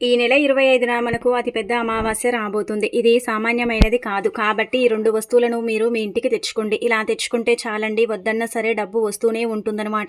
ఈ నెల ఇరవై ఐదున మనకు అతిపెద్ద అమావాస్య రాబోతుంది. ఇది సామాన్యమైనది కాదు. కాబట్టి ఈ రెండు వస్తువులను మీరు మీ ఇంటికి తెచ్చుకోండి. ఇలా తెచ్చుకుంటే చాలండి వద్దన్నా సరే డబ్బు వస్తూనే ఉంటుందన్నమాట.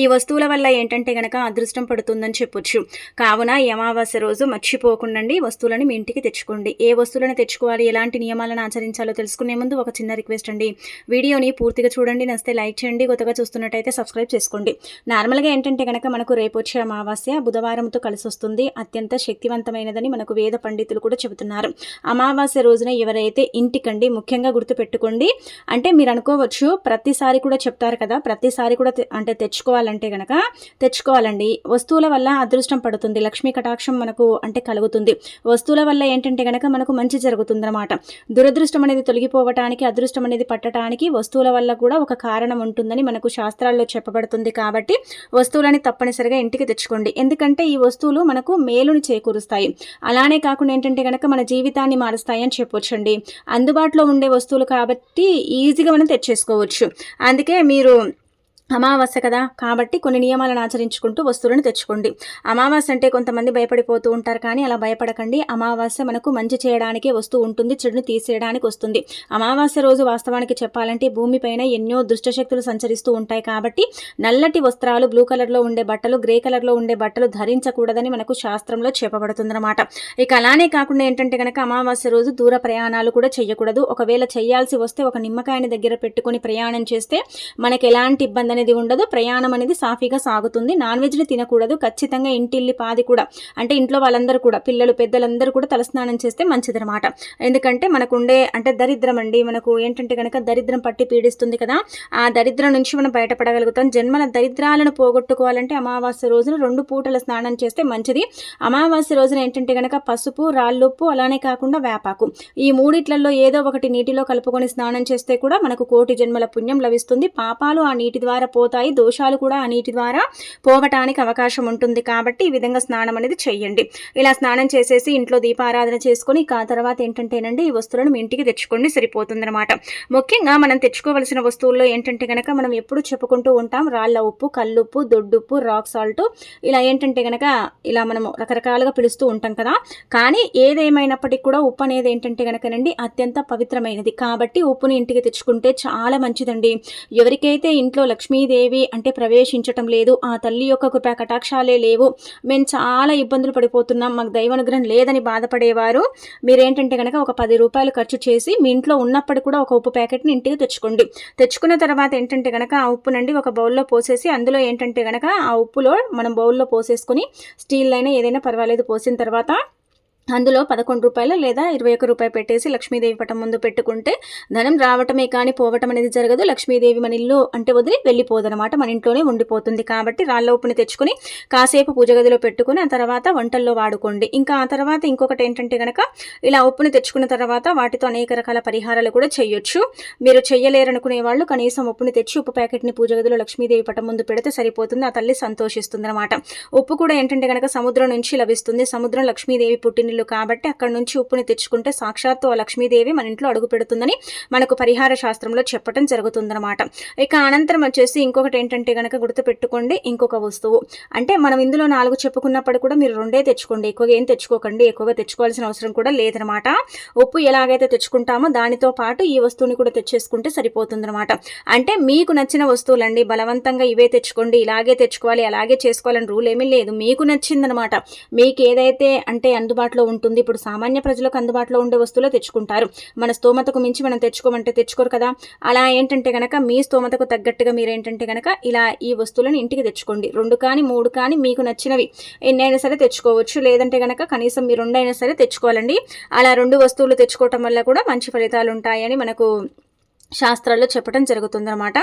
ఈ వస్తువుల వల్ల ఏంటంటే గనక అదృష్టం పడుతుందని చెప్పొచ్చు. కావున ఈ అమావాస్య రోజు మర్చిపోకుండండి వస్తువులను మీ ఇంటికి తెచ్చుకోండి. ఏ వస్తువులను తెచ్చుకోవాలి ఎలాంటి నియమాలను ఆచరించాలో తెలుసుకునే ముందు ఒక చిన్న రిక్వెస్ట్ అండి. వీడియోని పూర్తిగా చూడండి నస్తే లైక్ చేయండి కొత్తగా చూస్తున్నట్టయితే సబ్స్క్రైబ్ చేసుకోండి. నార్మల్గా ఏంటంటే గనక మనకు రేపు వచ్చే అమావాస్య బుధవారంతో కలిసి వస్తుంది అత్యంత శక్తివంతమైనదని మనకు వేద పండితులు కూడా చెబుతున్నారు. అమావాస్య రోజున ఎవరైతే ఇంటికండి ముఖ్యంగా గుర్తుపెట్టుకోండి. అంటే మీరు అనుకోవచ్చు ప్రతిసారి కూడా చెప్తారు కదా ప్రతిసారి కూడా అంటే తెచ్చుకోవాలంటే గనక తెచ్చుకోవాలండి. వస్తువుల వల్ల అదృష్టం పడుతుంది లక్ష్మీ కటాక్షం మనకు అంటే కలుగుతుంది. వస్తువుల వల్ల ఏంటంటే గనక మనకు మంచి జరుగుతుందన్నమాట. దురదృష్టం అనేది తొలగిపోవటానికి అదృష్టం అనేది పట్టడానికి వస్తువుల వల్ల కూడా ఒక కారణం ఉంటుందని మనకు శాస్త్రాల్లో చెప్పబడుతుంది కాబట్టి వస్తువులని తప్పనిసరిగా ఇంటికి తెచ్చుకోండి. ఎందుకంటే ఈ వస్తువులు మనకు మేలుని చేకూరుస్తాయి. అలానే కాకుండా ఏంటంటే కనుక మన జీవితాన్ని మారుస్తాయి అని చెప్పొచ్చండి. అందుబాటులో ఉండే వస్తువులు కాబట్టి ఈజీగా మనం తెచ్చేసుకోవచ్చు. అందుకే మీరు అమావాస్య కదా కాబట్టి కొన్ని నియమాలను ఆచరించుకుంటూ వస్తువులను తెచ్చుకోండి. అమావాస్య అంటే కొంతమంది భయపడిపోతూ ఉంటారు కానీ అలా భయపడకండి. అమావాస్య మనకు మంచి చేయడానికే వస్తువు ఉంటుంది చెడును తీసేయడానికి వస్తుంది. అమావాస్య రోజు వాస్తవానికి చెప్పాలంటే భూమిపైన ఎన్నో దుష్టశక్తులు సంచరిస్తూ ఉంటాయి కాబట్టి నల్లటి వస్త్రాలు బ్లూ కలర్లో ఉండే బట్టలు గ్రే కలర్లో ఉండే బట్టలు ధరించకూడదని మనకు శాస్త్రంలో చెప్పబడుతుందన్నమాట. ఇక అలానే కాకుండా ఏంటంటే కనుక అమావాస్య రోజు దూర ప్రయాణాలు కూడా చేయకూడదు ఒకవేళ చేయాల్సి వస్తే ఒక నిమ్మకాయని దగ్గర పెట్టుకొని ప్రయాణం చేస్తే మనకి ఎలాంటి ఇబ్బంది అనేది ఉండదు. ప్రయాణం అనేది సాఫీగా సాగుతుంది. నాన్ వెజ్ని తినకూడదు. ఖచ్చితంగా ఇంటిల్లి పాది కూడా అంటే ఇంట్లో వాళ్ళందరూ కూడా పిల్లలు పెద్దలందరూ కూడా తలస్నానం చేస్తే మంచిదనమాట ఎందుకంటే మనకు ఉండే అంటే దరిద్రం అండి. మనకు ఏంటంటే కనుక దరిద్రం పట్టి పీడిస్తుంది కదా ఆ దరిద్రం నుంచి మనం బయటపడగలుగుతాం. జన్మల దరిద్రాలను పోగొట్టుకోవాలంటే అమావాస్య రోజున రెండు పూటల స్నానం చేస్తే మంచిది. అమావాస్య రోజున ఏంటంటే కనుక పసుపు రాళ్ళుప్పు అలానే కాకుండా వేపాకు. ఈ మూడిట్లలో ఏదో ఒకటి నీటిలో కలుపుకొని స్నానం చేస్తే కూడా మనకు కోటి జన్మల పుణ్యం లభిస్తుంది. పాపాలు ఆ నీటి ద్వారా పోతాయి దోషాలు కూడా ఆ నీటి ద్వారా పోవటానికి అవకాశం ఉంటుంది. కాబట్టి ఈ విధంగా స్నానం అనేది చెయ్యండి. ఇలా స్నానం చేసేసి ఇంట్లో దీపారాధన చేసుకొని ఆ తర్వాత ఏంటంటేనండి ఈ వస్తువులను మీ ఇంటికి తెచ్చుకోండి. సరిపోతుందన్నమాట. ముఖ్యంగా మనం తెచ్చుకోవలసిన వస్తువుల్లో ఏంటంటే కనుక మనం ఎప్పుడు చెప్పుకుంటూ ఉంటాం. రాళ్ళ ఉప్పు కల్లుప్పు దొడ్డుప్పు రాక్ సాల్ట్. ఇలా ఏంటంటే కనుక ఇలా మనం రకరకాలుగా పిలుస్తూ ఉంటాం కదా. కానీ ఏదేమైనప్పటికీ కూడా ఉప్పు అనేది ఏంటంటే కనుకనండి అత్యంత పవిత్రమైనది. కాబట్టి ఉప్పుని ఇంటికి తెచ్చుకుంటే చాలా మంచిదండి. ఎవరికైతే ఇంట్లో లక్ష్మీదేవి అంటే ప్రవేశించటం లేదు. ఆ తల్లి యొక్క కృపా కటాక్షాలే లేవు. మేము చాలా ఇబ్బందులు పడిపోతున్నాం. మాకు దైవానుగ్రహం లేదని బాధపడేవారు. మీరేంటంటే కనుక ఒక పది రూపాయలు ఖర్చు చేసి మీ ఇంట్లో ఉన్నప్పుడు కూడా ఒక ఉప్పు ప్యాకెట్ని ఇంటికి తెచ్చుకోండి. తెచ్చుకున్న తర్వాత ఏంటంటే కనుక ఆ ఉప్పునండి ఒక బౌల్లో పోసేసి అందులో ఏంటంటే కనుక ఆ ఉప్పులో మనం బౌల్లో పోసేసుకొని స్టీల్ అయినా ఏదైనా పర్వాలేదు పోసిన తర్వాత అందులో పదకొండు రూపాయలు లేదా ఇరవై ఒక్క రూపాయి పెట్టేసి లక్ష్మీదేవి పటం ముందు పెట్టుకుంటే ధనం రావటమే కానీ పోవటం అనేది జరగదు. లక్ష్మీదేవి మన ఇల్లు అంటే వదిలి వెళ్ళిపోదనమాట మన ఇంట్లోనే ఉండిపోతుంది కాబట్టి రాళ్ళ ఉప్పుని తెచ్చుకొని కాసేపు పూజ గదిలో పెట్టుకుని ఆ తర్వాత వంటల్లో వాడుకోండి. ఇంకా ఆ తర్వాత ఇంకొకటి ఏంటంటే కనుక ఇలా ఉప్పుని తెచ్చుకున్న తర్వాత వాటితో అనేక రకాల పరిహారాలు కూడా చేయొచ్చు. మీరు చెయ్యలేరనుకునే వాళ్ళు కనీసం ఉప్పుని తెచ్చి ఉప్పు ప్యాకెట్ని పూజ గదిలో లక్ష్మీదేవి పటం ముందు పెడితే సరిపోతుంది. ఆ తల్లి సంతోషిస్తుంది అనమాట ఉప్పు కూడా ఏంటంటే కనుక సముద్రం నుంచి లభిస్తుంది. సముద్రం లక్ష్మీదేవి పుట్టిన పుట్టినిల్లు కాబట్టి అక్కడ నుంచి ఉప్పుని తెచ్చుకుంటే సాక్షాత్తు ఆ లక్ష్మీదేవి మన ఇంట్లో అడుగు పెడుతుందని మనకు పరిహార శాస్త్రంలో చెప్పడం జరుగుతుందన్నమాట. ఇక అనంతరం వచ్చేసి ఇంకొకటి ఏంటంటే కనుక గుర్తుపెట్టుకోండి ఇంకొక వస్తువు. అంటే మనం ఇందులో నాలుగు చెప్పుకున్నప్పుడు కూడా మీరు రెండే తెచ్చుకోండి. ఎక్కువగా ఏం తెచ్చుకోకండి ఎక్కువగా తెచ్చుకోవాల్సిన అవసరం కూడా లేదనమాట ఉప్పు ఎలాగైతే తెచ్చుకుంటామో దానితో పాటు ఈ వస్తువుని కూడా తెచ్చేసుకుంటే సరిపోతుందన్నమాట. అంటే మీకు నచ్చిన వస్తువులండి బలవంతంగా ఇవే తెచ్చుకోండి ఇలాగే తెచ్చుకోవాలి అలాగే చేసుకోవాలని రూల్ ఏమీ లేదు. మీకు నచ్చిందనమాట మీకు ఏదైతే అంటే అందుబాటులో ఉంటుంది. ఇప్పుడు సామాన్య ప్రజలకు అందుబాటులో ఉండే వస్తువులే తెచ్చుకుంటారు. మన స్తోమతకు మించి మనం తెచ్చుకోమంటే తెచ్చుకోరు కదా. అలా ఏంటంటే కనుక మీ స్తోమతకు తగ్గట్టుగా మీరు ఏంటంటే కనుక ఇలా ఈ వస్తువులను ఇంటికి తెచ్చుకోండి. రెండు కానీ మూడు కానీ మీకు నచ్చినవి ఎన్నైనా సరే తెచ్చుకోవచ్చు. లేదంటే కనుక కనీసం మీరు రెండైనా సరే తెచ్చుకోవాలండి. అలా రెండు వస్తువులు తెచ్చుకోవటం వల్ల కూడా మంచి ఫలితాలు ఉంటాయని మనకు శాస్త్రాల్లో చెప్పడం జరుగుతుందన్నమాట.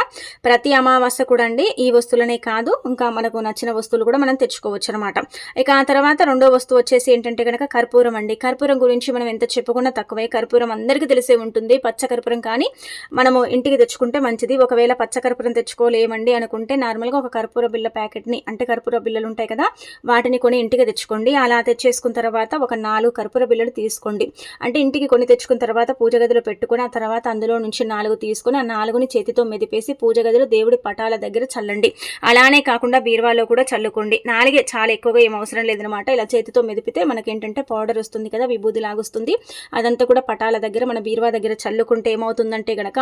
ప్రతి అమావాస్య కూడా అండి ఈ వస్తువులనే కాదు ఇంకా మనకు నచ్చిన వస్తువులు కూడా మనం తెచ్చుకోవచ్చు అనమాట ఇక ఆ తర్వాత రెండో వస్తువు వచ్చేసి ఏంటంటే కనుక కర్పూరం అండి. కర్పూరం గురించి మనం ఎంత చెప్పుకున్నా తక్కువే. కర్పూరం అందరికీ తెలిసే ఉంటుంది. పచ్చ కర్పూరం కానీ మనము ఇంటికి తెచ్చుకుంటే మంచిది. ఒకవేళ పచ్చ కర్పూరం తెచ్చుకోలేమండి అనుకుంటే నార్మల్గా ఒక కర్పూర బిల్ల ప్యాకెట్ని అంటే కర్పూర బిల్లలు ఉంటాయి కదా వాటిని కొని ఇంటికి తెచ్చుకోండి. అలా తెచ్చేసుకున్న తర్వాత ఒక నాలుగు కర్పూర బిల్లలు తీసుకోండి. అంటే ఇంటికి కొని తెచ్చుకున్న తర్వాత పూజ గదిలో పెట్టుకుని ఆ తర్వాత అందులో నుంచి నాలుగు తీసుకొని ఆ నాలుగుని చేతితో మెదిపేసి పూజ గదిలో దేవుడి పటాల దగ్గర చల్లండి. అలానే కాకుండా బీరువాలో కూడా చల్లుకోండి. నాలుగే చాలా ఎక్కువగా ఏం అవసరం లేదనమాట ఇలా చేతితో మెదిపితే మనకేంటంటే పౌడర్ వస్తుంది కదా విభూది లాగొస్తుంది. అదంతా కూడా పటాల దగ్గర మన బీరువా దగ్గర చల్లుకుంటే ఏమవుతుందంటే గనక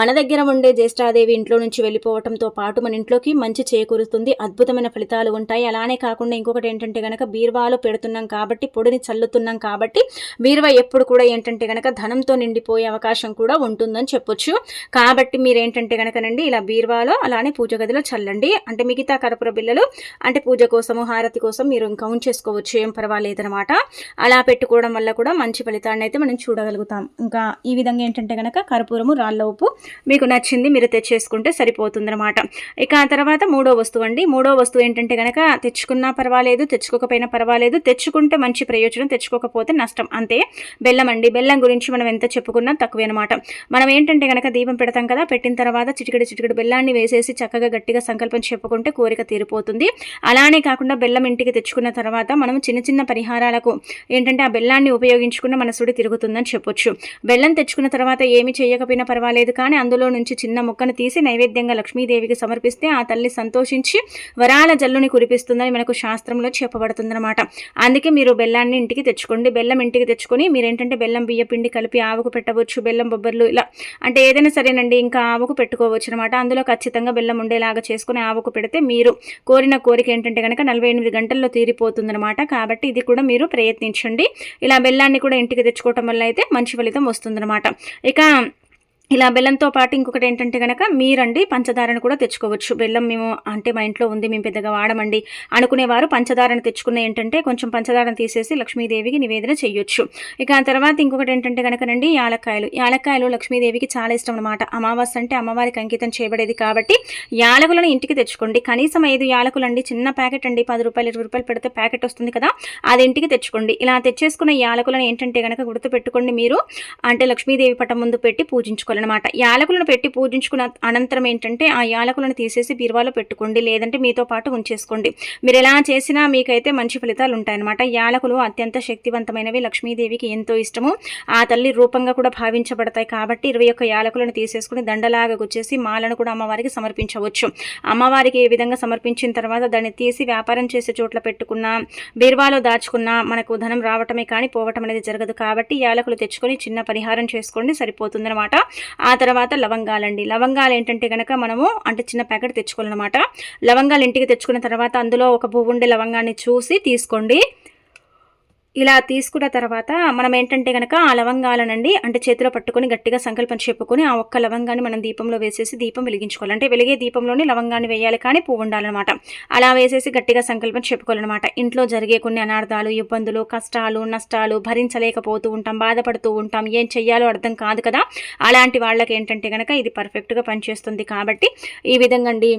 మన దగ్గర ఉండే జ్యేష్ఠాదేవి ఇంట్లో నుంచి వెళ్ళిపోవటంతో పాటు మన ఇంట్లోకి మంచి చేకూరుతుంది. అద్భుతమైన ఫలితాలు ఉంటాయి. అలానే కాకుండా ఇంకొకటి ఏంటంటే గనక బీరువాలో పెడుతున్నాం కాబట్టి పొడిని చల్లుతున్నాం కాబట్టి బీరువా ఎప్పుడు కూడా ఏంటంటే గనక ధనంతో నిండిపోయే అవకాశం కూడా ఉంటుందని చెప్పొచ్చు. కాబట్టి మీరు ఏంటంటే కనుకనండి ఇలా బీరువాలో అలానే పూజ గదిలో చల్లండి. అంటే మిగతా కర్పూర బిల్లలు అంటే పూజ కోసము హారతి కోసం మీరు ఇంకా ఉంచేసుకోవచ్చు. ఏం పర్వాలేదనమాట. అలా పెట్టుకోవడం వల్ల కూడా మంచి ఫలితాన్ని అయితే మనం చూడగలుగుతాం. ఇంకా ఈ విధంగా ఏంటంటే గనక కర్పూరము రాళ్ళ ఉప్పు మీకు నచ్చింది మీరు తెచ్చేసుకుంటే సరిపోతుందన్నమాట ఇక ఆ తర్వాత మూడో వస్తువు అండి. మూడో వస్తువు ఏంటంటే గనక తెచ్చుకున్నా పర్వాలేదు తెచ్చుకోకపోయినా పర్వాలేదు. తెచ్చుకుంటే మంచి ప్రయోజనం తెచ్చుకోకపోతే నష్టం. అంతే. బెల్లం అండి. బెల్లం గురించి మనం ఎంత చెప్పుకున్నా తక్కువే అనమాట. మనం ఏంటంటే గనక దీపం పెడతాం కదా పెట్టిన తర్వాత చిటికెడు చిటికెడు బెల్లాన్ని వేసేసి చక్కగా గట్టిగా సంకల్పం చెప్పుకుంటే కోరిక తీరిపోతుంది. అలానే కాకుండా బెల్లం ఇంటికి తెచ్చుకున్న తర్వాత మనం చిన్న చిన్న పరిహారాలకు ఏంటంటే ఆ బెల్లాన్ని ఉపయోగించుకున్న మన సుడి తిరుగుతుందని చెప్పొచ్చు. బెల్లం తెచ్చుకున్న తర్వాత ఏమి చేయకపోయినా పర్వాలేదు కానీ అందులో నుంచి చిన్న ముక్కను తీసి నైవేద్యంగా లక్ష్మీదేవికి సమర్పిస్తే ఆ తల్లి సంతోషించి వరాల జల్లుని కురిపిస్తుందని మనకు శాస్త్రంలో చెప్పబడుతుందన్నమాట. అందుకే మీరు బెల్లాన్ని ఇంటికి తెచ్చుకోండి. బెల్లం ఇంటికి తెచ్చుకొని మీరు ఏంటంటే బెల్లం బియ్య పిండి కలిపి ఆవుకు పెట్టవచ్చు బెల్లం బొబ్బర్లు ఇలా అంటే ఏదైనా సరేనండి ఇంకా ఆవుకు పెట్టుకోవచ్చు అనమాట అందులో ఖచ్చితంగా బెల్లం ఉండేలాగా చేసుకుని ఆవుకు పెడితే మీరు కోరిన కోరిక ఏంటంటే కనుక నలభై ఎనిమిది గంటల్లో తీరిపోతుందనమాట కాబట్టి ఇది కూడా మీరు ప్రయత్నించండి. ఇలా బెల్లాన్ని కూడా ఇంటికి తెచ్చుకోవటం వల్ల అయితే మంచి ఫలితం వస్తుందన్నమాట. ఇక ఇలా బెల్లంతో పాటు ఇంకొకటి ఏంటంటే కనుక మీరండి పంచదారను కూడా తెచ్చుకోవచ్చు. బెల్లం మేము అంటే మా ఇంట్లో ఉంది మేము పెద్దగా వాడమండి అనుకునేవారు పంచదారను తెచ్చుకున్న ఏంటంటే కొంచెం పంచదారను తీసేసి లక్ష్మీదేవికి నివేదన చేయొచ్చు ఇక ఆ తర్వాత ఇంకొకటి ఏంటంటే కనుకనండి యాలక్కాయలు. యాలక్కాయలు లక్ష్మీదేవికి చాలా ఇష్టం అనమాట అమావాస్య అంటే అమ్మవారికి అంకితం చేయబడేది కాబట్టి యాలకులను ఇంటికి తెచ్చుకోండి. కనీసం ఐదు యాలకులు అండి చిన్న ప్యాకెట్ అండి పది రూపాయలు ఇరవై రూపాయలు పెడితే ప్యాకెట్ వస్తుంది కదా అది ఇంటికి తెచ్చుకోండి. ఇలా తెచ్చేసుకున్న యాలకులను ఏంటంటే కనుక గుర్తుపెట్టుకోండి మీరు. అంటే లక్ష్మీదేవి పటం ముందు పెట్టి పూజించుకోవాలి అనమాట యాలకులను పెట్టి పూజించుకున్న అనంతరం ఏంటంటే ఆ యాలకులను తీసేసి బీరువాలో పెట్టుకోండి లేదంటే మీతో పాటు ఉంచేసుకోండి. మీరు ఎలా చేసినా మీకైతే మంచి ఫలితాలు ఉంటాయన్నమాట. యాలకులు అత్యంత శక్తివంతమైనవి లక్ష్మీదేవికి ఎంతో ఇష్టము. ఆ తల్లి రూపంగా కూడా భావించబడతాయి కాబట్టి ఇరవై ఒక్క యాలకులను తీసేసుకుని దండలాగా గుచ్చేసి మాలను కూడా అమ్మవారికి సమర్పించవచ్చు. అమ్మవారికి ఏ విధంగా సమర్పించిన తర్వాత దాన్ని తీసి వ్యాపారం చేసే చోట్ల పెట్టుకున్న బీరువాలో దాచుకున్న మనకు ధనం రావటమే కానీ పోవటం అనేది జరగదు కాబట్టి యాలకులు తెచ్చుకొని చిన్న పరిహారం చేసుకోండి సరిపోతుందన్నమాట. ఆ తర్వాత లవంగాలండి. లవంగాలు ఏంటంటే కనుక మనము అంటే చిన్న ప్యాకెట్ తెచ్చుకోవాలన్నమాట. లవంగాలు ఇంటికి తెచ్చుకున్న తర్వాత అందులో ఒక పువ్వు ఉండే లవంగాన్ని చూసి తీసుకోండి. ఇలా తీసుకున్న తర్వాత మనం ఏంటంటే కనుక ఆ లవంగాలనండి అంటే చేతిలో పట్టుకొని గట్టిగా సంకల్పం చెప్పుకొని ఆ ఒక్క లవంగాన్ని మనం దీపంలో వేసేసి దీపం వెలిగించుకోవాలి. అంటే వెలిగే దీపంలోనే లవంగాన్ని వేయాలి కానీ పువ్వు ఉండాలన్నమాట. అలా వేసేసి గట్టిగా సంకల్పం చెప్పుకోవాలన్నమాట. ఇంట్లో జరిగే కొన్ని అనార్థాలు ఇబ్బందులు కష్టాలు నష్టాలు భరించలేకపోతూ ఉంటాం బాధపడుతూ ఉంటాం ఏం చెయ్యాలో అర్థం కాదు కదా. అలాంటి వాళ్ళకి ఏంటంటే కనుక ఇది పర్ఫెక్ట్గా పనిచేస్తుంది కాబట్టి ఈ విధంగా అండి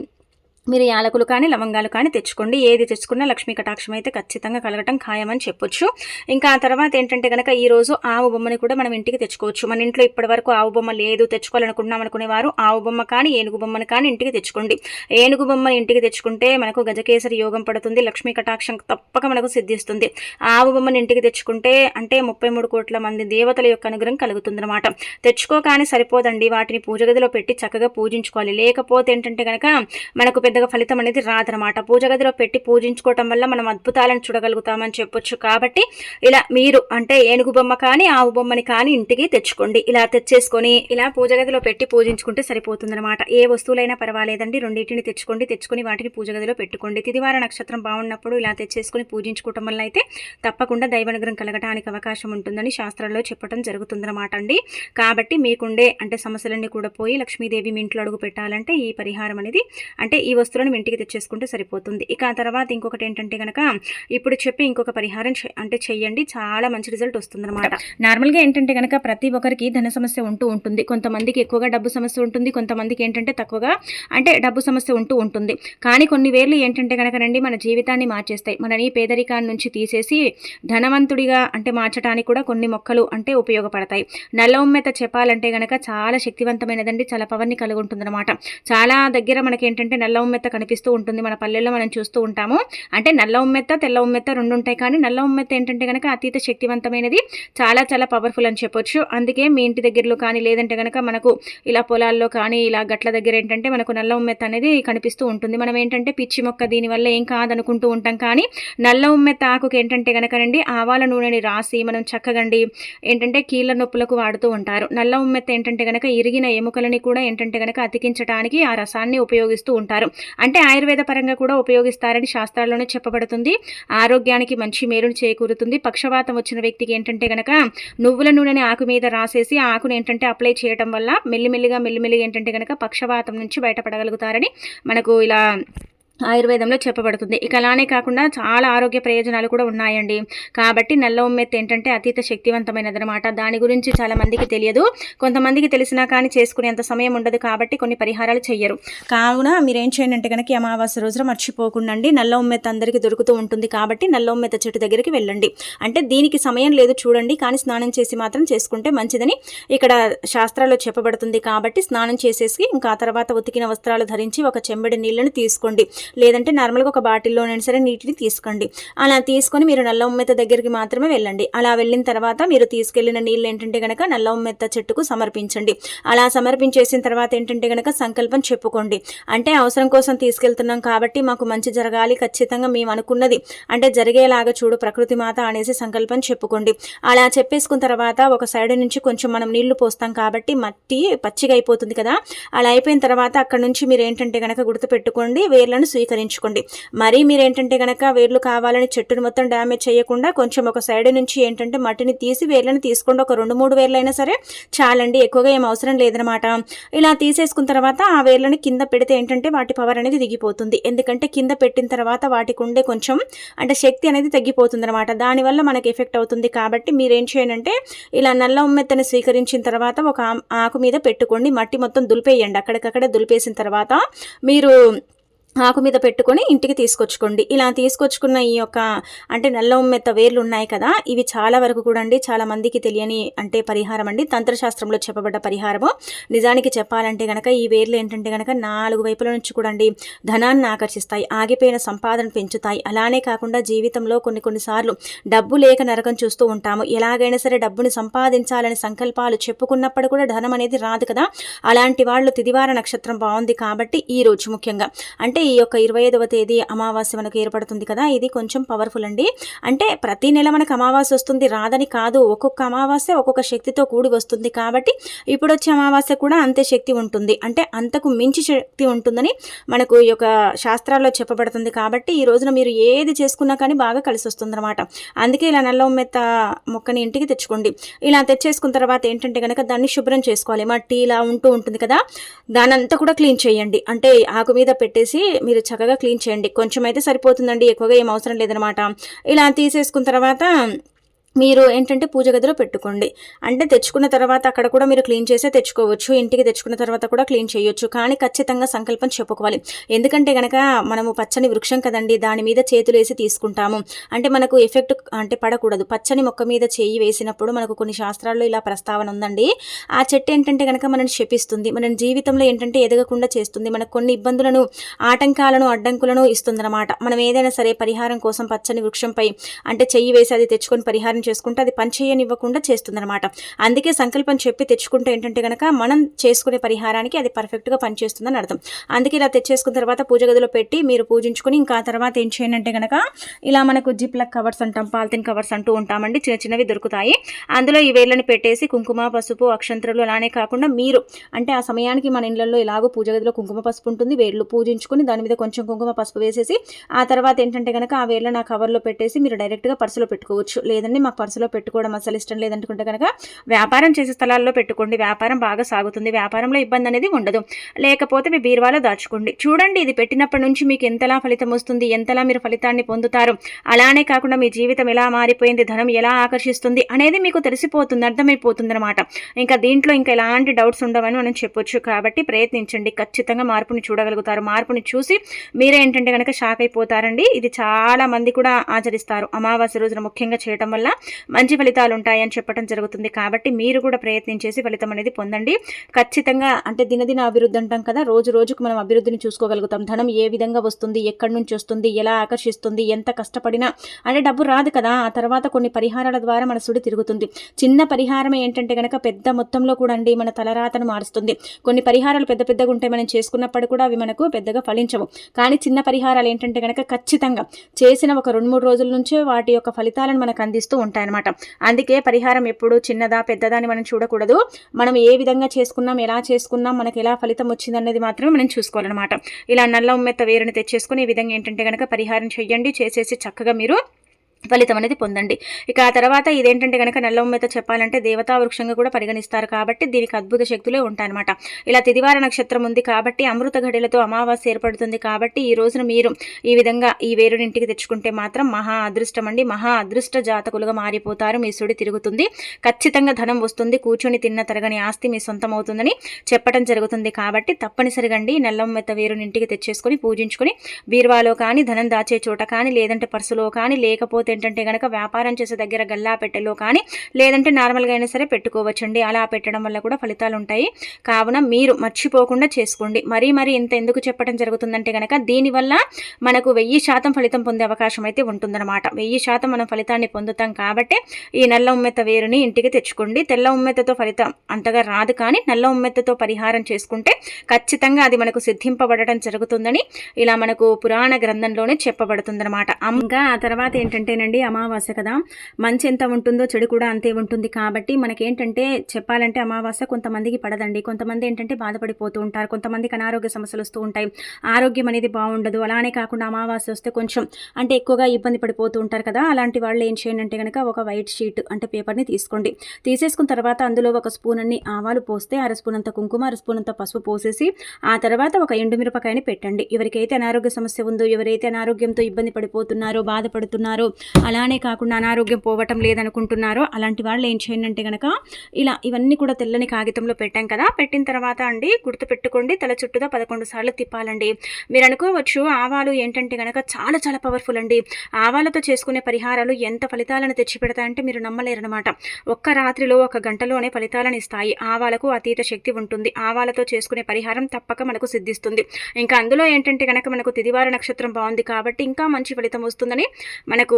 మీరు యాలకులు కానీ లవంగాలు కానీ తెచ్చుకోండి. ఏది తెచ్చుకున్నా లక్ష్మీ కటాక్షం అయితే ఖచ్చితంగా కలగటం ఖాయమని చెప్పొచ్చు. ఇంకా ఆ తర్వాత ఏంటంటే కనుక ఈరోజు ఆవు బొమ్మని కూడా మనం ఇంటికి తెచ్చుకోవచ్చు. మన ఇంట్లో ఇప్పటి వరకు ఆవు బొమ్మ లేదు తెచ్చుకోవాలనుకున్నాం అనుకునేవారు ఆవు బొమ్మ కానీ ఏనుగు బొమ్మను కానీ ఇంటికి తెచ్చుకోండి. ఏనుగు బొమ్మని ఇంటికి తెచ్చుకుంటే మనకు గజకేసరి యోగం పడుతుంది లక్ష్మీ కటాక్షం తప్పక మనకు సిద్ధిస్తుంది. ఆవు బొమ్మని ఇంటికి తెచ్చుకుంటే అంటే ముప్పై మూడు కోట్ల మంది దేవతల యొక్క అనుగ్రహం కలుగుతుందన్నమాట. తెచ్చుకోగానే సరిపోదండి. వాటిని పూజ గదిలో పెట్టి చక్కగా పూజించుకోవాలి. లేకపోతే ఏంటంటే కనుక మనకు పెద్దగా ఫలితం అనేది రాదనమాట పూజ గదిలో పెట్టి పూజించుకోవటం వల్ల మనం అద్భుతాలను చూడగలుగుతామని చెప్పొచ్చు. కాబట్టి ఇలా మీరు అంటే ఏనుగు బొమ్మ కానీ ఆవు బొమ్మని కానీ ఇంటికి తెచ్చుకోండి. ఇలా తెచ్చేసుకొని ఇలా పూజ గదిలో పెట్టి పూజించుకుంటే సరిపోతుందన్నమాట. ఏ వస్తువులైనా పర్వాలేదండి. రెండింటిని తెచ్చుకోండి. తెచ్చుకొని వాటిని పూజ గదిలో పెట్టుకోండి. తిదివార నక్షత్రం బాగున్నప్పుడు ఇలా తెచ్చేసుకుని పూజించుకోవటం వల్ల అయితే తప్పకుండా దైవనుగ్రహం కలగటానికి అవకాశం ఉంటుందని శాస్త్రంలో చెప్పడం జరుగుతుందన్నమాట అండి. కాబట్టి మీకుండే అంటే సమస్యలన్నీ కూడా పోయి లక్ష్మీదేవి మీ ఇంట్లో అడుగు పెట్టాలంటే ఈ పరిహారం అనేది అంటే ఈ వస్తువులను ఇంటికి తెచ్చేసుకుంటే సరిపోతుంది. ఇక ఆ తర్వాత ఇంకొకటి ఏంటంటే కనుక ఇప్పుడు చెప్పి ఇంకొక పరిహారం అంటే చెయ్యండి. చాలా మంచి రిజల్ట్ వస్తుందన్నమాట. నార్మల్గా ఏంటంటే కనుక ప్రతి ఒక్కరికి ధన సమస్య ఉంటూ ఉంటుంది. కొంతమందికి ఎక్కువగా డబ్బు సమస్య ఉంటుంది. కొంతమందికి ఏంటంటే తక్కువగా అంటే డబ్బు సమస్య ఉంటూ ఉంటుంది. కానీ కొన్ని వేర్లు ఏంటంటే కనుక రండి మన జీవితాన్ని మార్చేస్తాయి. మనని పేదరికాన్ని నుంచి తీసేసి ధనవంతుడిగా అంటే మార్చడానికి కూడా కొన్ని మొక్కలు అంటే ఉపయోగపడతాయి. నల్ల ఉమ్మెత చెప్పాలంటే కనుక చాలా శక్తివంతమైనదండి. చాలా పవర్ని కలిగి ఉంటుందన్నమాట చాలా దగ్గర మనకి ఏంటంటే నల్ల ఉమ్మెత్త కనిపిస్తూ ఉంటుంది. మన పల్లెల్లో మనం చూస్తూ ఉంటాము. అంటే నల్ల ఉమ్మెత్త తెల్ల ఉమ్మెత్త రెండు ఉంటాయి కానీ నల్ల ఉమ్మెత్త ఏంటంటే కనుక అతీత శక్తివంతమైనది. చాలా చాలా పవర్ఫుల్ అని చెప్పొచ్చు. అందుకే మీ ఇంటి దగ్గరలో కానీ లేదంటే కనుక మనకు ఇలా పొలాల్లో కానీ ఇలా గట్ల దగ్గర ఏంటంటే మనకు నల్ల ఉమ్మెత్త అనేది కనిపిస్తూ ఉంటుంది. మనం ఏంటంటే పిచ్చి మొక్క దీనివల్ల ఏం కాదనుకుంటూ ఉంటాం కానీ నల్ల ఉమ్మెత్త ఆకుకి ఏంటంటే కనుకనండి ఆవాల నూనెని రాసి మనం చక్కగండి ఏంటంటే కీళ్ళ నొప్పులకు వాడుతూ ఉంటారు. నల్ల ఉమ్మెత్త ఏంటంటే కనుక ఇరిగిన ఎముకలని కూడా ఏంటంటే కనుక అతికించడానికి ఆ రసాన్ని ఉపయోగిస్తూ ఉంటారు. అంటే ఆయుర్వేద పరంగా కూడా ఉపయోగిస్తారని శాస్త్రాల్లోనే చెప్పబడుతుంది. ఆరోగ్యానికి మంచి మేలును చేకూరుతుంది. పక్షవాతం వచ్చిన వ్యక్తికి ఏంటంటే గనక నువ్వుల నూనెని ఆకు మీద రాసేసి ఆ ఆకును ఏంటంటే అప్లై చేయడం వల్ల మెల్లిమెల్లిగా మెల్లిమెల్లిగా ఏంటంటే గనక పక్షవాతం నుంచి బయటపడగలుగుతారని మనకు ఇలా ఆయుర్వేదంలో చెప్పబడుతుంది. ఇక అలానే కాకుండా చాలా ఆరోగ్య ప్రయోజనాలు కూడా ఉన్నాయండి. కాబట్టి నల్ల ఉమ్మెత్త ఏంటంటే అతీత శక్తివంతమైనది అనమాట దాని గురించి చాలా మందికి తెలియదు. కొంతమందికి తెలిసినా కానీ చేసుకునేంత సమయం ఉండదు కాబట్టి కొన్ని పరిహారాలు చెయ్యరు. కావున మీరేం చేయండి అంటే కనుక అమావాస్య రోజున మర్చిపోకుండా నల్ల ఉమ్మెత్త అందరికీ దొరుకుతూ ఉంటుంది కాబట్టి నల్ల ఉమ్మెత్త చెట్టు దగ్గరికి వెళ్ళండి. అంటే దీనికి సమయం లేదు చూడండి. కానీ స్నానం చేసి మాత్రం చేసుకుంటే మంచిదని ఇక్కడ శాస్త్రాల్లో చెప్పబడుతుంది. కాబట్టి స్నానం చేసేసి ఇంకా తర్వాత ఉతికిన వస్త్రాలు ధరించి ఒక చెంబడి నీళ్ళని తీసుకోండి. లేదంటే నార్మల్గా ఒక బాటిల్లోనైనా సరే నీటిని తీసుకోండి. అలా తీసుకొని మీరు నల్ల ఉమ్మెత్త దగ్గరికి మాత్రమే వెళ్ళండి. అలా వెళ్ళిన తర్వాత మీరు తీసుకెళ్ళిన నీళ్ళు ఏంటంటే కనుక నల్ల ఉమ్మెత్త చెట్టుకు సమర్పించండి. అలా సమర్పించేసిన తర్వాత ఏంటంటే కనుక సంకల్పం చెప్పుకోండి. అంటే అవసరం కోసం తీసుకెళ్తున్నాం కాబట్టి మాకు మంచి జరగాలి ఖచ్చితంగా మేము అనుకున్నది. అంటే జరిగేలాగా చూడు ప్రకృతి మాత అనేసి సంకల్పం చెప్పుకోండి. అలా చెప్పేసుకున్న తర్వాత ఒక సైడ్ నుంచి కొంచెం మనం నీళ్ళు పోస్తాం కాబట్టి మట్టి పచ్చిగా అయిపోతుంది కదా. అలా అయిపోయిన తర్వాత అక్కడ నుంచి మీరు ఏంటంటే కనుక గుర్తుపెట్టుకోండి వేర్లను స్వీకరించుకోండి. మరీ మీరు ఏంటంటే కనుక వేర్లు కావాలని చెట్టును మొత్తం డ్యామేజ్ చేయకుండా కొంచెం ఒక సైడ్ నుంచి ఏంటంటే మట్టిని తీసి వేర్లను తీసుకోండి. ఒక రెండు మూడు వేర్లైనా సరే చాలండి ఎక్కువగా ఏం అవసరం లేదనమాట. ఇలా తీసేసుకున్న తర్వాత ఆ వేర్లను కింద పెడితే ఏంటంటే వాటి పవర్ అనేది దిగిపోతుంది. ఎందుకంటే కింద పెట్టిన తర్వాత వాటికి ఉండే కొంచెం అంటే శక్తి అనేది తగ్గిపోతుంది అనమాట దానివల్ల మనకి ఎఫెక్ట్ అవుతుంది. కాబట్టి మీరేం చేయనంటే ఇలా నల్ల ఉమ్మెత్తని స్వీకరించిన తర్వాత ఒక ఆకు మీద పెట్టుకోండి. మట్టి మొత్తం దులిపేయండి. అక్కడికక్కడే దులిపేసిన తర్వాత మీరు ఆకు మీద పెట్టుకొని ఇంటికి తీసుకొచ్చుకోండి. ఇలా తీసుకొచ్చుకున్న ఈ యొక్క అంటే నల్ల ఉమ్మెత్త వేర్లు ఉన్నాయి కదా ఇవి చాలా వరకు కూడా అండి చాలా మందికి తెలియని అంటే పరిహారం అండి. తంత్రశాస్త్రంలో చెప్పబడ్డ పరిహారము. నిజానికి చెప్పాలంటే గనక ఈ వేర్లు ఏంటంటే గనక నాలుగు వైపుల నుంచి కూడా అండి ధనాన్ని ఆకర్షిస్తాయి ఆగిపోయిన సంపాదన పెంచుతాయి. అలానే కాకుండా జీవితంలో కొన్ని కొన్నిసార్లు డబ్బు లేక నరకం చూస్తూ ఉంటాము. ఎలాగైనా సరే డబ్బుని సంపాదించాలని సంకల్పాలు చెప్పుకున్నప్పుడు కూడా ధనం అనేది రాదు కదా. అలాంటి వాళ్ళు తిదివార నక్షత్రం బాగుంది కాబట్టి ఈ రోజు ముఖ్యంగా. అంటే అంటే ఈ యొక్క ఇరవై ఐదవ తేదీ అమావాస్య మనకు ఏర్పడుతుంది కదా ఇది కొంచెం పవర్ఫుల్ అండి. అంటే ప్రతి నెల మనకు అమావాస్య వస్తుంది రాదని కాదు. ఒక్కొక్క అమావాస్య ఒక్కొక్క శక్తితో కూడి వస్తుంది కాబట్టి ఇప్పుడు వచ్చే అమావాస్య కూడా అంతే శక్తి ఉంటుంది. అంటే అంతకు మించి శక్తి ఉంటుందని మనకు ఈ యొక్క శాస్త్రాల్లో చెప్పబడుతుంది కాబట్టి ఈ రోజున మీరు ఏది చేసుకున్నా కానీ బాగా కలిసి వస్తుంది అనమాట అందుకే ఇలా నల్ల ఉమ్మెత్త మొక్కని ఇంటికి తెచ్చుకోండి. ఇలా తెచ్చేసుకున్న తర్వాత ఏంటంటే కనుక దాన్ని శుభ్రం చేసుకోవాలి. మట్టి ఇలా ఉంటూ ఉంటుంది కదా దానంతా కూడా క్లీన్ చేయండి. అంటే ఆకు మీద పెట్టేసి మీరు చక్కగా క్లీన్ చేయండి. కొంచెం అయితే సరిపోతుందండి. ఎక్కువగా ఏం అవసరం లేదనమాట ఇలా తీసేసుకున్న తర్వాత మీరు ఏంటంటే పూజ గదిలో పెట్టుకోండి. అంటే తెచ్చుకున్న తర్వాత అక్కడ కూడా మీరు క్లీన్ చేసే తెచ్చుకోవచ్చు. ఇంటికి తెచ్చుకున్న తర్వాత కూడా క్లీన్ చేయొచ్చు. కానీ ఖచ్చితంగా సంకల్పం చెప్పుకోవాలి. ఎందుకంటే కనుక మనము పచ్చని వృక్షం కదండి దాని మీద చేతులు వేసి తీసుకుంటాము. అంటే మనకు ఎఫెక్ట్ అంటే పడకూడదు. పచ్చని మొక్క మీద చేయి వేసినప్పుడు మనకు కొన్ని శాస్త్రాల్లో ఇలా ప్రస్తావన ఉందండి. ఆ చెట్టు ఏంటంటే కనుక మనని శపిస్తుంది. మన జీవితంలో ఏంటంటే ఎదగకుండా చేస్తుంది. మనకు కొన్ని ఇబ్బందులను ఆటంకాలను అడ్డంకులను ఇస్తుందన్నమాట. మనం ఏదైనా సరే పరిహారం కోసం పచ్చని వృక్షంపై అంటే చెయ్యి వేసి అది తెచ్చుకొని పరిహారం చేసుకుంటే అది పనిచేయనివ్వకుండా చేస్తుందనమాట చేస్తుందన్నమాట. అందుకే సంకల్పం చెప్పి తెచ్చుకుంటే ఏంటంటే కనుక మనం చేసుకునే పరిహారానికి అది పర్ఫెక్ట్గా పనిచేస్తుందని అర్థం. అందుకే ఇలా తెచ్చేసుకున్న తర్వాత పూజ గదిలో పెట్టి మీరు పూజించుకుని ఇంకా తర్వాత ఏం చేయండి అంటే కనుక ఇలా మనకు జిప్లక్ కవర్స్ అంటాం పాలిథిన్ కవర్స్ అంటూ ఉంటామండి. చిన్న చిన్నవి దొరుకుతాయి. అందులో ఈ వేళ్ళని పెట్టేసి కుంకుమ పసుపు అక్షంతరలు అలానే కాకుండా మీరు అంటే ఆ సమయానికి మన ఇళ్ళలో ఇలాగో పూజ గదిలో కుంకుమ పసుపు ఉంటుంది. వేళ్ళు పూజించుకుని దాని మీద కొంచెం కుంకుమ పసుపు వేసేసి ఆ తర్వాత ఏంటంటే కనుక ఆ వేళ్ళని ఆ కవర్లో పెట్టేసి మీరు డైరెక్ట్గా పర్సులో పెట్టుకోవచ్చు. లేదండి మాకు పర్సులో పెట్టుకోవడం అసలు ఇష్టం లేదంటుకుంటే కనుక వ్యాపారం చేసే స్థలాల్లో పెట్టుకోండి. వ్యాపారం బాగా సాగుతుంది. వ్యాపారంలో ఇబ్బంది అనేది ఉండదు. లేకపోతే మీ బీరువాలో దాచుకోండి. చూడండి ఇది పెట్టినప్పటి నుంచి మీకు ఎంతలా ఫలితం వస్తుంది? ఎంతలా మీరు ఫలితాన్ని పొందుతారు? అలానే కాకుండా మీ జీవితం ఎలా మారిపోయింది? ధనం ఎలా ఆకర్షిస్తుంది? అనేది మీకు తెలిసిపోతుంది అర్థమైపోతుంది అనమాట ఇంకా దీంట్లో ఇంకా ఎలాంటి డౌట్స్ ఉండవని మనం చెప్పొచ్చు. కాబట్టి ప్రయత్నించండి. ఖచ్చితంగా మార్పుని చూడగలుగుతారు. మార్పుని చూసి మీరేంటంటే కనుక షాక్ అయిపోతారండి. ఇది చాలా మంది కూడా ఆచరిస్తారు. అమావాస్య రోజున ముఖ్యంగా చేయటం వల్ల మంచి ఫలితాలు ఉంటాయని చెప్పడం జరుగుతుంది. కాబట్టి మీరు కూడా ప్రయత్నం చేసి ఫలితం అనేది పొందండి. ఖచ్చితంగా అంటే దినదిన అభివృద్ధి అంటాం కదా రోజు రోజుకు మనం అభివృద్ధిని చూసుకోగలుగుతాం. ధనం ఏ విధంగా వస్తుంది ఎక్కడి నుంచి వస్తుంది ఎలా ఆకర్షిస్తుంది ఎంత కష్టపడినా అంటే డబ్బు రాదు కదా. ఆ తర్వాత కొన్ని పరిహారాల ద్వారా మన సుడి తిరుగుతుంది. చిన్న పరిహారం ఏంటంటే కనుక పెద్ద మొత్తంలో కూడా అండి మన తలరాతను మారుస్తుంది. కొన్ని పరిహారాలు పెద్ద పెద్దగా ఉంటాయి మనం చేసుకున్నప్పుడు కూడా అవి మనకు పెద్దగా ఫలించవు. కానీ చిన్న పరిహారాలు ఏంటంటే కనుక ఖచ్చితంగా చేసిన ఒక రెండు మూడు రోజుల నుంచే వాటి యొక్క ఫలితాలను మనకు అందిస్తూ ఉంటాయన్నమాట. అందుకే పరిహారం ఎప్పుడు చిన్నదా పెద్దదా అని మనం చూడకూడదు. మనం ఏ విధంగా చేసుకున్నాం ఎలా చేసుకున్నాం మనకి ఎలా ఫలితం వచ్చిందన్నది మాత్రమే మనం చూసుకోవాలన్నమాట. ఇలా నల్ల ఉమ్మెత్త వేరుని తెచ్చేసుకుని ఈ విధంగా ఏంటంటే కనుక పరిహారం చేయండి చేసేసి చక్కగా మీరు ఫలితం అనేది పొందండి. ఇక ఆ తర్వాత ఇదేంటంటే కనుక నల్ల ఉమ్మెత చెప్పాలంటే దేవతా వృక్షంగా కూడా పరిగణిస్తారు కాబట్టి దీనికి అద్భుత శక్తులే ఉంటాయన్నమాట. ఇలా తిదివార నక్షత్రం ఉంది కాబట్టి అమృత ఘడిలతో అమావాస్య ఏర్పడుతుంది కాబట్టి ఈ రోజున మీరు ఈ విధంగా ఈ వేరునింటికి తెచ్చుకుంటే మాత్రం మహా అదృష్టం అండి. మహా అదృష్ట జాతకులుగా మారిపోతారు. మీ సుడి తిరుగుతుంది. ఖచ్చితంగా ధనం వస్తుంది. కూర్చొని తిన్న తరగని ఆస్తి మీ సొంతం అవుతుందని చెప్పడం జరుగుతుంది కాబట్టి తప్పనిసరిగా అండి నల్లమ్మెత్త వేరునింటికి తెచ్చేసుకొని పూజించుకొని బీరువాలో కానీ ధనం దాచే చోట కానీ లేదంటే పర్సులో కానీ లేకపోతే ఏంటంటే కనుక వ్యాపారం చేసే దగ్గర గల్లా పెట్టెలో కానీ లేదంటే నార్మల్గా అయినా సరే పెట్టుకోవచ్చండి. అలా పెట్టడం వల్ల కూడా ఫలితాలు ఉంటాయి. కావున మీరు మర్చిపోకుండా చేసుకోండి. మరీ మరీ ఇంత ఎందుకు చెప్పడం జరుగుతుందంటే కనుక దీనివల్ల మనకు వెయ్యి శాతం ఫలితం పొందే అవకాశం అయితే ఉంటుందన్నమాట. వెయ్యి శాతం మనం ఫలితాన్ని పొందుతాం కాబట్టి ఈ నల్ల ఉమ్మెత్త వేరుని ఇంటికి తెచ్చుకోండి. తెల్ల ఉమ్మెత్తతో ఫలితం అంతగా రాదు కానీ నల్ల ఉమ్మెత్తతో పరిహారం చేసుకుంటే ఖచ్చితంగా అది మనకు సిద్ధింపబడటం జరుగుతుందని ఇలా మనకు పురాణ గ్రంథంలోనే చెప్పబడుతుందన్నమాట. ఇంకా ఆ తర్వాత ఏంటంటే అంతేనండి అమావాస్య కదా. మంచి ఎంత ఉంటుందో చెడు కూడా అంతే ఉంటుంది కాబట్టి మనకేంటంటే చెప్పాలంటే అమావాస్య కొంతమందికి పడదండి. కొంతమంది ఏంటంటే బాధపడిపోతూ ఉంటారు. కొంతమందికి అనారోగ్య సమస్యలు వస్తూ ఉంటాయి. ఆరోగ్యం అనేది బాగుండదు. అలానే కాకుండా అమావాస్య వస్తే కొంచెం అంటే ఎక్కువగా ఇబ్బంది పడిపోతూ ఉంటారు కదా. అలాంటి వాళ్ళు ఏం చేయండి అంటే కనుక ఒక వైట్ షీట్ అంటే పేపర్ని తీసుకోండి. తీసేసుకున్న తర్వాత అందులో ఒక స్పూన్ అన్ని ఆవాలు పోస్తే అర స్పూన్ అంత కుంకుమ అర స్పూన్ అంత పసుపు పోసేసి ఆ తర్వాత ఒక ఎండుమిరపకాయని పెట్టండి. ఎవరికైతే అనారోగ్య సమస్య ఉందో ఎవరైతే అనారోగ్యంతో ఇబ్బంది పడిపోతున్నారో బాధపడుతున్నారో అలానే కాకుండా అనారోగ్యం పోవటం లేదనుకుంటున్నారో అలాంటి వాళ్ళు ఏం చేయండి అంటే కనుక ఇలా ఇవన్నీ కూడా తెల్లని కాగితంలో పెట్టాం కదా పెట్టిన తర్వాత అండి గుర్తు పెట్టుకోండి తల చుట్టూగా పదకొండు సార్లు తిప్పాలండి. మీరు అనుకోవచ్చు ఆవాలు ఏంటంటే కనుక చాలా చాలా పవర్ఫుల్ అండి. ఆవాలతో చేసుకునే పరిహారాలు ఎంత ఫలితాలను తెచ్చిపెడతాయంటే మీరు నమ్మలేరనమాట ఒక్క రాత్రిలో ఒక గంటలోనే ఫలితాలను ఇస్తాయి. ఆవాలకు అతీత శక్తి ఉంటుంది. ఆవాలతో చేసుకునే పరిహారం తప్పక మనకు సిద్ధిస్తుంది. ఇంకా అందులో ఏంటంటే కనుక మనకు తిదివార నక్షత్రం బాగుంది కాబట్టి ఇంకా మంచి ఫలితం వస్తుందని మనకు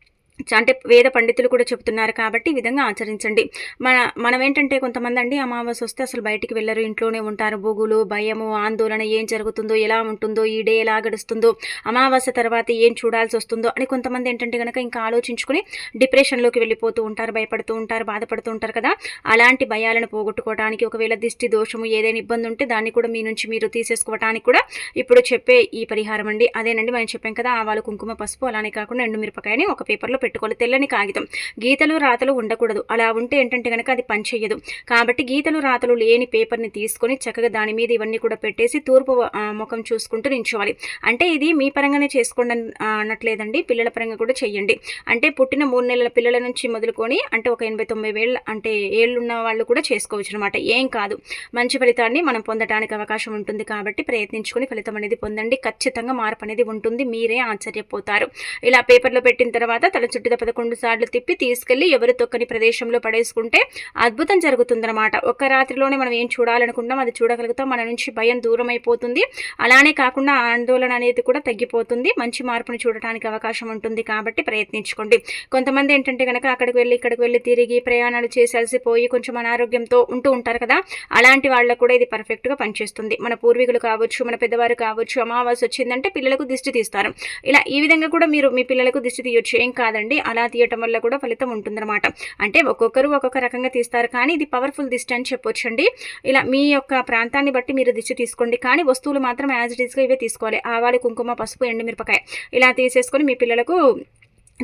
అంటే వేద పండితులు కూడా చెబుతున్నారు కాబట్టి ఈ విధంగా ఆచరించండి. మన మనం ఏంటంటే కొంతమంది అండి అమావాస్య వస్తే అసలు బయటికి వెళ్ళరు ఇంట్లోనే ఉంటారు. బొగులు భయము ఆందోళన ఏం జరుగుతుందో ఎలా ఉంటుందో ఈ డే ఎలా గడుస్తుందో అమావాస్య తర్వాత ఏం చూడాల్సి వస్తుందో అని కొంతమంది ఏంటంటే కనుక ఇంకా ఆలోచించుకుని డిప్రెషన్లోకి వెళ్ళిపోతూ ఉంటారు భయపడుతూ ఉంటారు బాధపడుతూ ఉంటారు కదా. అలాంటి భయాలను పోగొట్టుకోవడానికి ఒకవేళ దిష్టి దోషము ఏదైనా ఇబ్బంది ఉంటే దాన్ని కూడా మీ నుంచి మీరు తీసేసుకోవడానికి కూడా ఇప్పుడు చెప్పే ఈ పరిహారం అండి. అదేనండి మనం చెప్పాం కదా ఆవాలు కుంకుమ పసుపు అలానే కాకుండా ఎండుమిరపకాయని ఒక పేపర్లో పెట్టుకోవాలి తెల్లని కాగితం. గీతలు రాతలు ఉండకూడదు. అలా ఉంటే ఏంటంటే కనుక అది పనిచేయదు కాబట్టి గీతలు రాతలు లేని పేపర్ని తీసుకొని చక్కగా దాని మీద ఇవన్నీ కూడా పెట్టేసి తూర్పు ముఖం చూసుకుంటూ నించోవాలి అంటే ఇది మీ పరంగానే చేసుకోండి అన్నట్లేదండి పిల్లల పరంగా కూడా చెయ్యండి. అంటే పుట్టిన మూడు నెలల పిల్లల నుంచి మొదలుకొని అంటే ఒక ఎనభై తొంభై వేళ్ళ అంటే ఏళ్ళున్న వాళ్ళు కూడా చేసుకోవచ్చు అనమాట ఏం కాదు. మంచి ఫలితాన్ని మనం పొందడానికి అవకాశం ఉంటుంది కాబట్టి ప్రయత్నించుకొని ఫలితం అనేది పొందండి. ఖచ్చితంగా మార్పు అనేది ఉంటుంది. మీరే ఆశ్చర్యపోతారు. ఇలా పేపర్లో పెట్టిన తర్వాత తల చుట్టూ పదకొండు సార్లు తిప్పి తీసుకెళ్ళి ఎవరు తొక్కని ప్రదేశంలో పడేసుకుంటే అద్భుతం జరుగుతుందన్నమాట. ఒక్క రాత్రిలోనే మనం ఏం చూడాలనుకున్నాం అది చూడగలుగుతాం మన నుంచి భయం దూరం అయిపోతుంది అలానే కాకుండా ఆందోళన అనేది కూడా తగ్గిపోతుంది. మంచి మార్పును చూడటానికి అవకాశం ఉంటుంది కాబట్టి ప్రయత్నించుకోండి. కొంతమంది ఏంటంటే కనుక అక్కడికి వెళ్ళి ఇక్కడికి వెళ్ళి తిరిగి ప్రయాణాలు చేసేసి పోయి కొంచెం అనారోగ్యంతో ఉంటూ ఉంటారు కదా అలాంటి వాళ్ళకు కూడా ఇది పర్ఫెక్ట్గా పనిచేస్తుంది. మన పూర్వీకులు కావచ్చు మన పెద్దవారు కావచ్చు అమావాస్య వచ్చిందంటే పిల్లలకు దిష్టి తీస్తారు. ఇలా ఈ విధంగా కూడా మీరు మీ పిల్లలకు దిష్టి తీయొచ్చు. ఏం కాదండి. అలా తీయటం వల్ల కూడా ఫలితం ఉంటుందన్నమాట. అంటే ఒక్కొక్కరు ఒక్కొక్క రకంగా తీస్తారు. కానీ ఇది పవర్ఫుల్ దిష్టి అని చెప్పొచ్చండి. ఇలా మీ యొక్క ప్రాంతాన్ని బట్టి మీరు దిష్టి తీసుకోండి. కానీ వస్తువులు మాత్రం యాజ్ ఇట్ ఈస్గా ఇవే తీసుకోవాలి. ఆవాలు కుంకుమ పసుపు ఎండుమిరపకాయ ఇలా తీసేసుకొని మీ పిల్లలకు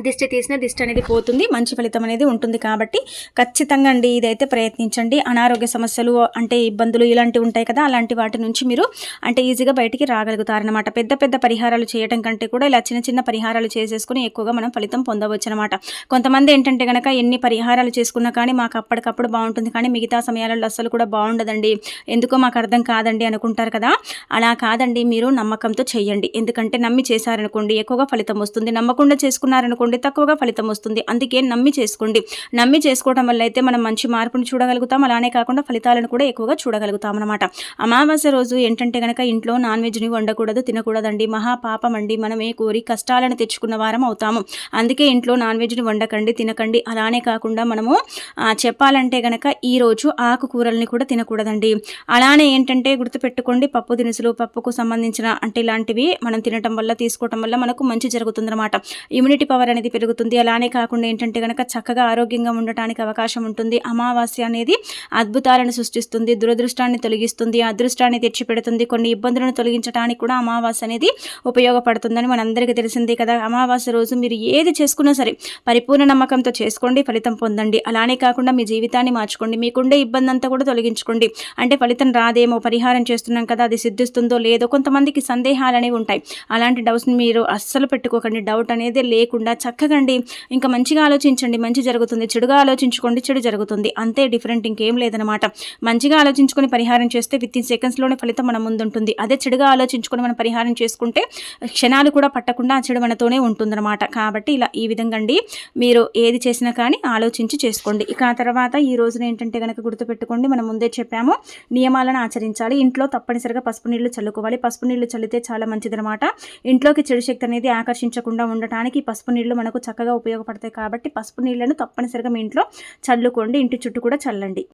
దిష్టి తీసిన దిష్టి అనేది పోతుంది మంచి ఫలితం అనేది ఉంటుంది కాబట్టి ఖచ్చితంగా అండి ఇదైతే ప్రయత్నించండి. అనారోగ్య సమస్యలు అంటే ఇబ్బందులు ఇలాంటివి ఉంటాయి కదా అలాంటి వాటి నుంచి మీరు అంటే ఈజీగా బయటికి రాగలుగుతారనమాట పెద్ద పెద్ద పరిహారాలు చేయడం కంటే కూడా ఇలా చిన్న చిన్న పరిహారాలు చేసేసుకుని ఎక్కువగా మనం ఫలితం పొందవచ్చు అనమాట కొంతమంది ఏంటంటే కనుక ఎన్ని పరిహారాలు చేసుకున్నా కానీ మాకు అప్పటికప్పుడు బాగుంటుంది కానీ మిగతా సమయాలలో అస్సలు కూడా బాగుండదండి. ఎందుకో మాకు అర్థం కాదండి అనుకుంటారు కదా. అలా కాదండి మీరు నమ్మకంతో చేయండి. ఎందుకంటే నమ్మి చేశారనుకోండి ఎక్కువగా ఫలితం వస్తుంది. నమ్మకుండా చేసుకున్నారనుకోండి చేసుకోండి తక్కువగా ఫలితం వస్తుంది. అందుకే నమ్మి చేసుకోండి. నమ్మి చేసుకోవడం వల్ల అయితే మనం మంచి మార్పుని చూడగలుగుతాం. అలానే కాకుండా ఫలితాలను కూడా ఎక్కువగా చూడగలుగుతాం అనమాట అమావాస్య రోజు ఏంటంటే కనుక ఇంట్లో నాన్ వెజ్ని వండకూడదు తినకూడదండి. మహా పాపం అండి మనమే కోరి కష్టాలను తెచ్చుకున్న వారం అవుతాము. అందుకే ఇంట్లో నాన్ వెజ్ని వండకండి తినకండి. అలానే కాకుండా మనము చెప్పాలంటే కనుక ఈరోజు ఆకుకూరల్ని కూడా తినకూడదండి. అలానే ఏంటంటే గుర్తుపెట్టుకోండి పప్పు దినుసులు పప్పుకు సంబంధించిన అంటే ఇలాంటివి మనం తినటం వల్ల తీసుకోవటం వల్ల మనకు మంచి జరుగుతుందన్నమాట. ఇమ్యూనిటీ పవర్ అనేది పెరుగుతుంది. అలానే కాకుండా ఏంటంటే కనుక చక్కగా ఆరోగ్యంగా ఉండటానికి అవకాశం ఉంటుంది. అమావాస్య అనేది అద్భుతాలను సృష్టిస్తుంది. దురదృష్టాన్ని తొలగిస్తుంది. అదృష్టాన్ని తెచ్చిపెడుతుంది. కొన్ని ఇబ్బందులను తొలగించడానికి కూడా అమావాస్య అనేది ఉపయోగపడుతుందని మనందరికీ తెలిసిందే కదా. అమావాస్య రోజు మీరు ఏది చేసుకున్నా సరే పరిపూర్ణ నమ్మకంతో చేసుకోండి ఫలితం పొందండి. అలానే కాకుండా మీ జీవితాన్ని మార్చుకోండి. మీకుండే ఇబ్బంది అంతా కూడా తొలగించుకోండి. అంటే ఫలితం రాదేమో పరిహారం చేస్తున్నాం కదా అది సిద్ధిస్తుందో లేదో కొంతమందికి సందేహాలు అనేవి ఉంటాయి. అలాంటి డౌట్స్ మీరు అస్సలు పెట్టుకోకండి. డౌట్ అనేది లేకుండా చక్కగండి. ఇంకా మంచిగా ఆలోచించండి. మంచి జరుగుతుంది. చెడుగా ఆలోచించుకోండి. చెడు జరుగుతుంది. అంతే డిఫరెంట్ ఇంకేం లేదనమాట మంచిగా ఆలోచించుకొని పరిహారం చేస్తే విత్ ఇన్ సెకండ్స్లోనే ఫలితం మన ముందుంటుంది. అదే చెడుగా ఆలోచించుకొని మనం పరిహారం చేసుకుంటే క్షణాలు కూడా పట్టకుండా ఆ చెడు మనతోనే ఉంటుందన్నమాట. కాబట్టి ఇలా ఈ విధంగా అండి మీరు ఏది చేసినా కానీ ఆలోచించి చేసుకోండి. ఇక ఆ తర్వాత ఈ రోజున ఏంటంటే కనుక గుర్తుపెట్టుకోండి. మనం ముందే చెప్పాము. నియమాలను ఆచరించాలి. ఇంట్లో తప్పనిసరిగా పసుపు నీళ్ళు చల్లుకోవాలి. పసుపు నీళ్ళు చల్లితే చాలా మంచిదనమాట ఇంట్లోకి చెడు శక్తి అనేది ఆకర్షించకుండా ఉండటానికి పసుపు నీళ్ళు నీళ్ళు మనకు చక్కగా ఉపయోగపడతాయి కాబట్టి పసుపు నీళ్ళను తప్పనిసరిగా మీ ఇంట్లో చల్లుకోండి. ఇంటి చుట్టూ కూడా చల్లండి.